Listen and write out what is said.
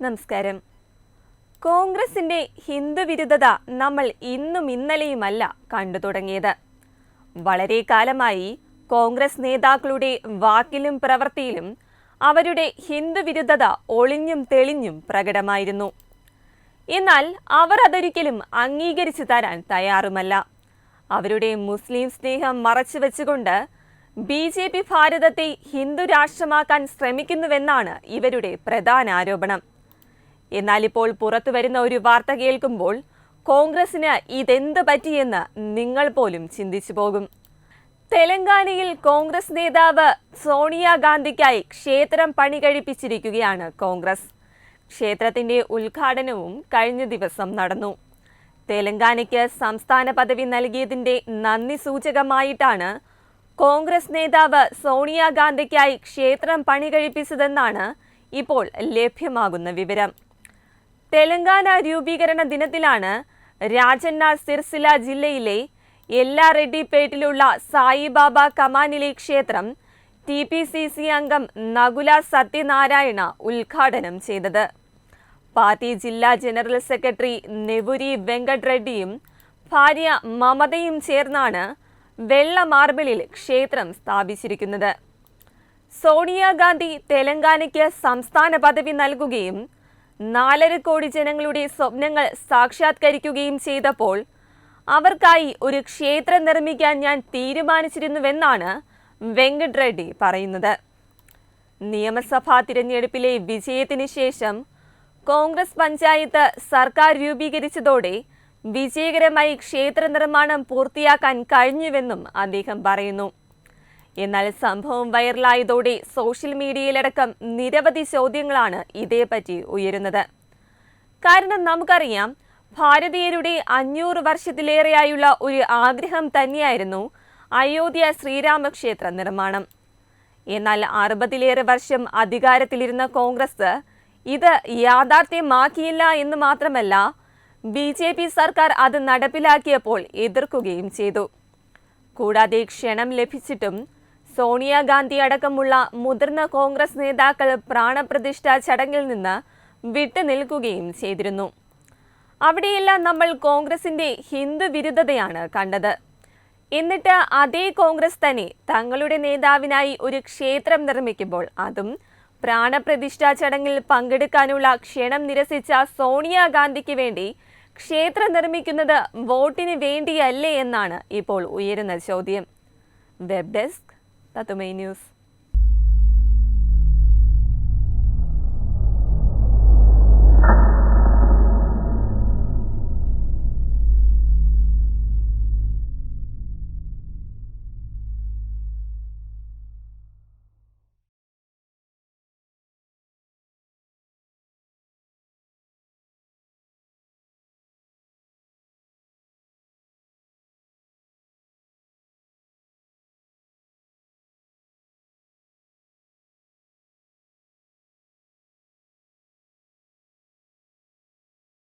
നമസ്കാരം. കോൺഗ്രസിന്റെ ഹിന്ദുവിരുദ്ധത നമ്മൾ ഇന്നും ഇന്നലെയുമല്ല കണ്ടു തുടങ്ങിയത്. വളരെ കാലമായി കോൺഗ്രസ് നേതാക്കളുടെ വാക്കിലും പ്രവൃത്തിയിലും അവരുടെ ഹിന്ദുവിരുദ്ധത ഒളിഞ്ഞും തെളിഞ്ഞും പ്രകടമായിരുന്നു. എന്നാൽ അവർ അതൊരിക്കലും അംഗീകരിച്ചു തരാൻ തയ്യാറുമല്ല. അവരുടെ മുസ്ലിം സ്നേഹം മറച്ചു വെച്ചുകൊണ്ട് ബി ജെ പി ഭാരതത്തെ ഹിന്ദു രാഷ്ട്രമാക്കാൻ ശ്രമിക്കുന്നുവെന്നാണ് ഇവരുടെ പ്രധാന ആരോപണം. എന്നാൽ ഇപ്പോൾ പുറത്തു വരുന്ന ഒരു വാർത്ത കേൾക്കുമ്പോൾ കോൺഗ്രസിന് ഇതെന്ത് പറ്റിയെന്ന് നിങ്ങൾ പോലും ചിന്തിച്ചു പോകും. തെലങ്കാനയിൽ കോൺഗ്രസ് നേതാവ് സോണിയാഗാന്ധിക്കായി ക്ഷേത്രം പണി കഴിപ്പിച്ചിരിക്കുകയാണ് കോൺഗ്രസ്. ക്ഷേത്രത്തിന്റെ ഉദ്ഘാടനവും കഴിഞ്ഞ ദിവസം നടന്നു. തെലങ്കാനയ്ക്ക് സംസ്ഥാന പദവി നൽകിയതിന്റെ നന്ദി സൂചകമായിട്ടാണ് കോൺഗ്രസ് നേതാവ് സോണിയാഗാന്ധിക്കായി ക്ഷേത്രം പണി കഴിപ്പിച്ചതെന്നാണ് ഇപ്പോൾ ലഭ്യമാകുന്ന വിവരം. തെലങ്കാന രൂപീകരണ ദിനത്തിലാണ് രാജന്ന സിർസില ജില്ലയിലെ എല്ലാ റെഡ്ഡിപ്പേട്ടിലുള്ള സായിബാബ കമാനിലെ ക്ഷേത്രം ടി പി സി സി അംഗം നകുല സത്യനാരായണ ഉദ്ഘാടനം ചെയ്തത്. പാർട്ടി ജില്ലാ ജനറൽ സെക്രട്ടറി നെവുരി വെങ്കട് റെഡ്ഡിയും ഭാര്യ മമതയും ചേർന്നാണ് വെള്ള മാർബിളിൽ ക്ഷേത്രം സ്ഥാപിച്ചിരിക്കുന്നത്. സോണിയാഗാന്ധി തെലങ്കാനയ്ക്ക് സംസ്ഥാന പദവി നൽകുകയും നാലര കോടി ജനങ്ങളുടെ സ്വപ്നങ്ങൾ സാക്ഷാത്കരിക്കുകയും ചെയ്തപ്പോൾ അവർക്കായി ഒരു ക്ഷേത്രം നിർമ്മിക്കാൻ ഞാൻ തീരുമാനിച്ചിരുന്നുവെന്നാണ് വെങ്കട് റെഡ്ഡി പറയുന്നത്. നിയമസഭാ തിരഞ്ഞെടുപ്പിലെ വിജയത്തിന് ശേഷം കോൺഗ്രസ് പഞ്ചായത്ത് സർക്കാർ രൂപീകരിച്ചതോടെ വിജയകരമായി ക്ഷേത്ര നിർമ്മാണം പൂർത്തിയാക്കാൻ കഴിഞ്ഞുവെന്നും അദ്ദേഹം പറയുന്നു. എന്നാൽ സംഭവം വൈറലായതോടെ സോഷ്യൽ മീഡിയയിലടക്കം നിരവധി ചോദ്യങ്ങളാണ് ഇതേപറ്റി ഉയരുന്നത്. കാരണം നമുക്കറിയാം ഭാരതീയരുടെ അഞ്ഞൂറ് വർഷത്തിലേറെയായുള്ള ഒരു ആഗ്രഹം തന്നെയായിരുന്നു അയോധ്യ ശ്രീരാമക്ഷേത്ര നിർമ്മാണം. എന്നാൽ അറുപതിലേറെ വർഷം അധികാരത്തിലിരുന്ന കോൺഗ്രസ് ഇത് യാഥാർത്ഥ്യമാക്കിയില്ല എന്ന് മാത്രമല്ല ബി ജെ പി സർക്കാർ അത് നടപ്പിലാക്കിയപ്പോൾ എതിർക്കുകയും ചെയ്തു. കൂടാതെ ക്ഷണം ലഭിച്ചിട്ടും സോണിയാഗാന്ധി അടക്കമുള്ള മുതിർന്ന കോൺഗ്രസ് നേതാക്കൾ പ്രാണപ്രതിഷ്ഠ ചടങ്ങിൽ നിന്ന് വിട്ടുനിൽക്കുകയും ചെയ്തിരുന്നു. അവിടെയെല്ലാം നമ്മൾ കോൺഗ്രസിന്റെ ഹിന്ദു വിരുദ്ധതയാണ് കണ്ടത്. എന്നിട്ട് അതേ കോൺഗ്രസ് തന്നെ തങ്ങളുടെ നേതാവിനായി ഒരു ക്ഷേത്രം നിർമ്മിക്കുമ്പോൾ അതും പ്രാണപ്രതിഷ്ഠാ ചടങ്ങിൽ പങ്കെടുക്കാനുള്ള ക്ഷണം നിരസിച്ച സോണിയാഗാന്ധിക്ക് വേണ്ടി ക്ഷേത്രം നിർമ്മിക്കുന്നത് വോട്ടിന് വേണ്ടിയല്ലേ എന്നാണ് ഇപ്പോൾ ഉയരുന്ന ചോദ്യം. Web desk At the main news.